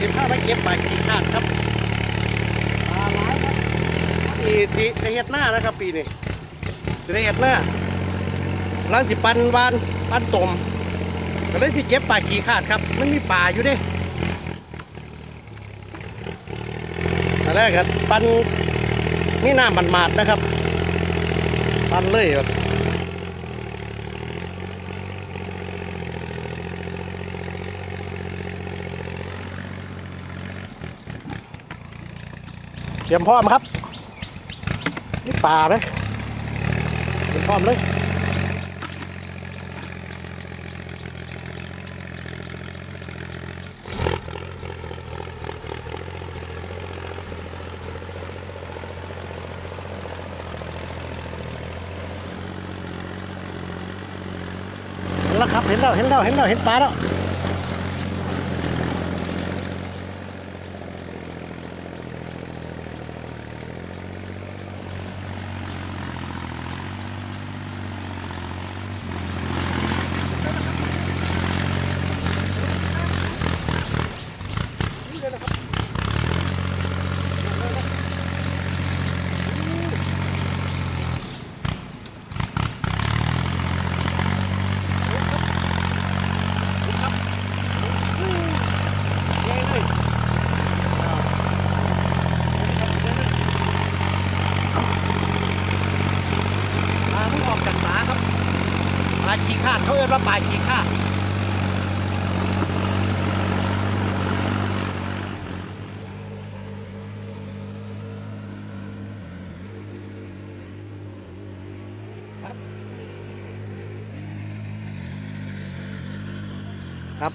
สิบห้าไปเก็บปลาขี้ขาดครับปลาหลายครับปีทีจะเฮ็ดหน้านะครับ ปีนี้จะได้เฮ็ดหน้าหลังสิปันวานปันตมก็เลยสิเก็บปลาขี้ขาดครับมันมีปลาอยู่เด้อันแรกครับปันนี่น้ำมันมาดนะครับ ปันเลยครับ เตรียมพร้อมครับ นี่ปลาไหมเตรียมพร้อมเลยเห็นแล้วครับเห็นแล้วเห็นแล้วเห็นแล้วเห็นปลาแล้ว อกจากปลาครับปลาขี้ข้าดเขาเรียกว่าปลาขี้ข้าดครับ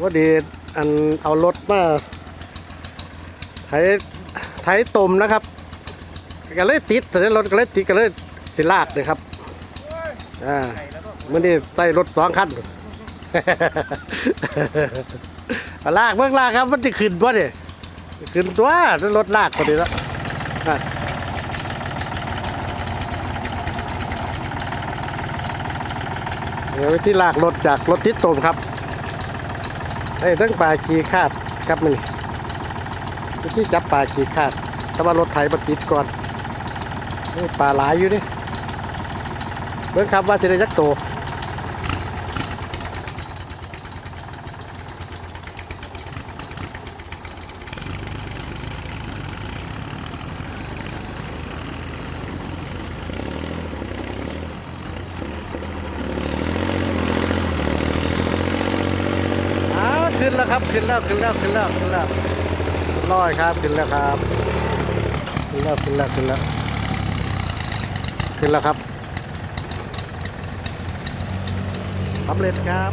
ว่าดีอันเอารถมาไถไถตมนะครับ ก็เลยติดแต่รถก็เลยติดก็เลยสิลากเลยครับอ่ามันนี่ใส่รถสองคันลากเบิ่งลากครับมันจะขึ้นบ่เนี่ยขึ้นตัวรถลากพอดีแล้วเดี๋ยวที่ลากรถจากรถทิศตมครับไอ้ตั้งปลาชีคาดครับมันนี่ที่จับปลาชีคาดแต่ว่ารถไถมาติดก่อน ปลาหลายอยู่นี่เบิ่งครับว่าสิได้จักโตวอ้าวขึ้นแล้วครับขึ้นแล้วขึ้นแล้วขึ้นแล้วขึ้นแล้วลอยครับขึ้นแล้วครับขึ้นแล้วขึ้นแล้วขึ้นแล้ว ขึ้นแล้วครับสำเร็จครับ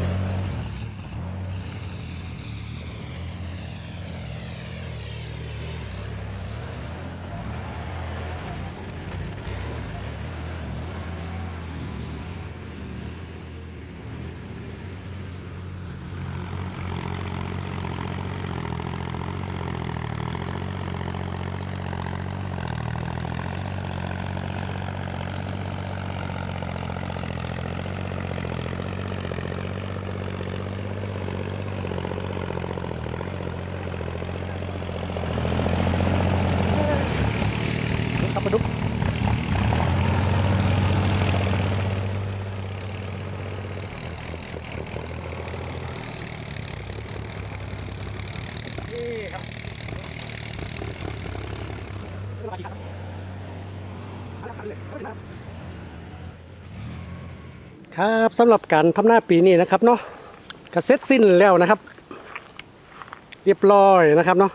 ครับสำหรับการทำหน้าปีนี้นะครับเนาะก็เสร็จสิ้นแล้วนะครับ เรียบร้อยนะครับเนาะ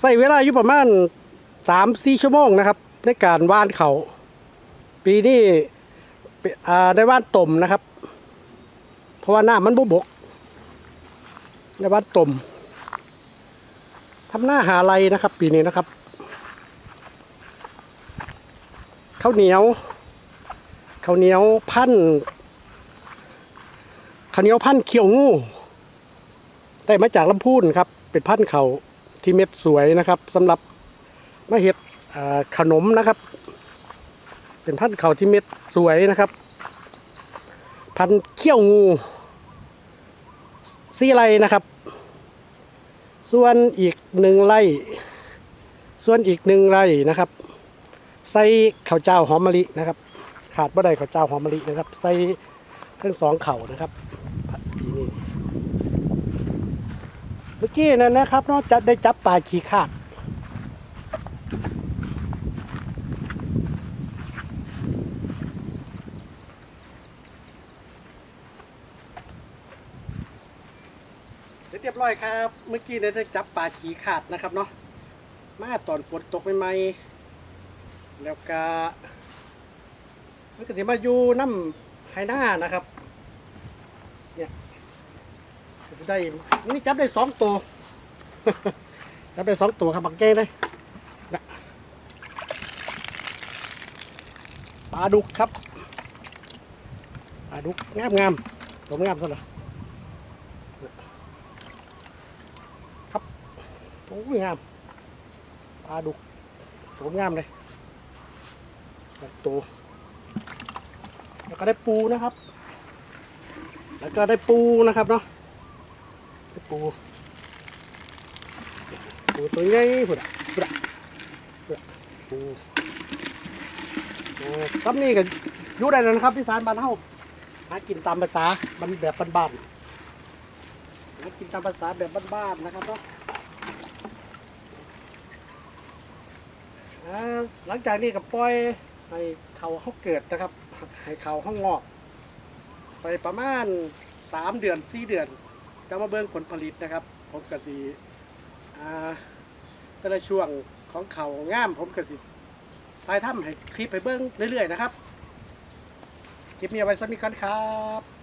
ใส่เวลาอยู่ประมาณสามสี่ชั่วโมงนะครับ ในการว่านเขาปีนี้อ่าได้ว่านต่มนะครับ เพราะว่าหน้ามันบุบกได้ว่านต่มทำหน้าหาไรนะครับ ปีนี้นะครับ ข้าวเหนียวข้าวเหนียวพันข้าวเหนียวพันเขียวงูได้มาจากลำพูนครับ เป็นพันธุ์เขาที่เม็ดสวยนะครับสำหรับมาเห็ดขนมนะครับ เป็นพันธุ์เขาที่เม็ดสวยนะครับ พันเขี้ยวงูซีไรนะครับ ส่วนอีกหนึ่งไร่ส่วนอีกหนึ่งไร่นะครับ ใส่ข้าวเจ้าหอมมะลินะครับ ขาดบ่ได้ข้าวเจ้าหอมมะลินะครับ ใส่ทั้งสองเข่านะครับนี้เมื่อกี้นั่นนะครับเนอกจากได้จับปลาขี้ขาดเสร็จเรียบร้อยครับ เมื่อกี้เนี่ยได้จับปลาขีขาดนะครับเนาะมาตอนฝนตกใหม่ๆ แล้วก็มันก็จะมาอยู่น้ำไฮหน้านะครับ เนี่ยจะได้วันนี้จับได้สองตัวจับได้สองตัวครับบักแก้เลยนะปลาดุกครับปลาดุกงามงามๆตัวงามเท่าไหร่โอ้ยงามปลาดุกตัวงามเลย สองตัว แล้วก็ได้ปูนะครับ แล้วก็ได้ปูนะครับเนาะได้ปู ปูตัวใหญ่พุ่นอะพุ่นอะพุ่นอะปูโอ้ครับนี่ก็อยู่ได้แล้วนะครับที่สารบ้านเฮาหากินตามภาษามันแบบบ้านๆหากินตามภาษาแบบบ้านๆนะครับเนาะหลังจากนี้ก็ปล่อย ให้เขาเขาเกิดนะครับ ให้เขาห้องงอก ไปประมาณสามเดือนสี่เดือนจะมาเบิ่งผลผลิตนะครับ ผมกสิอ่าแต่ละช่วงของเขาง่าม ผมกสิถ่ายถ้ำให้คลิปไปเบิ่งเรื่อยๆนะครับ คลิปนี้เอาไว้สักนิดก่อนครับ